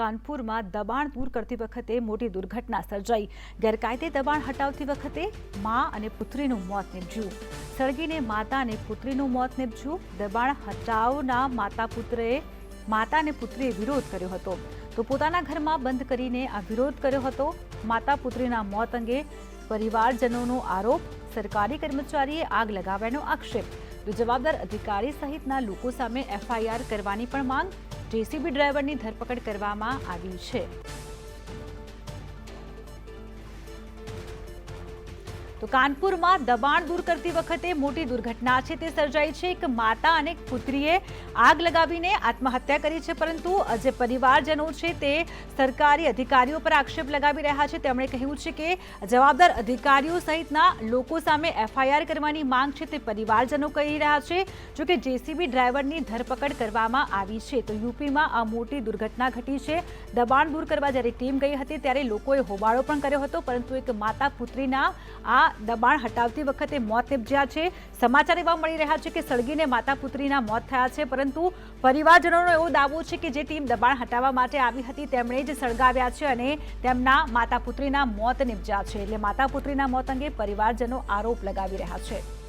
કાનપુરમાં દબાણ દૂર કરતી વખતે મોટી દુર્ઘટના સર્જાઈ. ગેરકાયદે દબાણ હટાવતી વખતે મા અને પુત્રીનું મોત નીપજ્યું. સળગીને માતા અને પુત્રીનું મોત નીપજ્યું. દબાણ હટાવના માતા પુત્રએ માતા અને પુત્રીએ વિરોધ કર્યો હતો. તો પોતાના ઘરમાં બંધ કરીને આ વિરોધ કર્યો હતો. માતા પુત્રીના મોત અંગે પરિવારજનોનો આરોપ, સરકારી કર્મચારીએ આગ લગાવ્યાનો આક્ષેપ. જવાબદાર અધિકારી સહિતના લોકો સામે એફઆઈઆર કરવાની પણ માંગ જેસીબી ડ્રાઈવરની ધરપકડ કરવામાં આવી છે. તો કાનપુરમાં દબાણ દૂર કરતી વખતે મોટી દુર્ઘટના છે, તે સર્જાઈ છે. એક માતા અને પુત્રીએ આગ લગાવીને આત્મહત્યા કરી છે, પરંતુ જે પરિવારજનો છે, તે સરકારી અધિકારીઓ પર આક્ષેપ લગાવી રહ્યા છે. તેમણે કહ્યું છે કે જવાબદાર અધિકારીઓ સહિતના લોકો સામે એફઆઈઆર કરવાની માંગ છે, તે પરિવારજનો કહી રહ્યા છે. જો કે જેસીબી ડ્રાઈવરની ધરપકડ કરવામાં આવી છે, તો યુપીમાં આ મોટી દુર્ઘટના ઘટી છે. દબાણ દૂર કરવા જ્યારે ટીમ ગઈ હતી, ત્યારે લોકોએ હોબાળો પણ કર્યો હતો, પરંતુ એક માતા પુત્રીના આ દબાણ હટાવતી વખતે મોત નિપજ્યા છે. સમાચાર એવા મળી રહ્યા છે કે સળગીને માતા પુત્રીના મોત થયા છે, પરંતુ પરિવારજનોનો એવો દાવો છે કે જે ટીમ દબાણ હટાવવા માટે આવી હતી, તેમણે જ સળગાવ્યા છે અને તેમના માતા પુત્રીના મોત નિપજ્યા છે. એટલે માતા પુત્રીના મોત અંગે પરિવારજનો આરોપ લગાવી રહ્યા છે.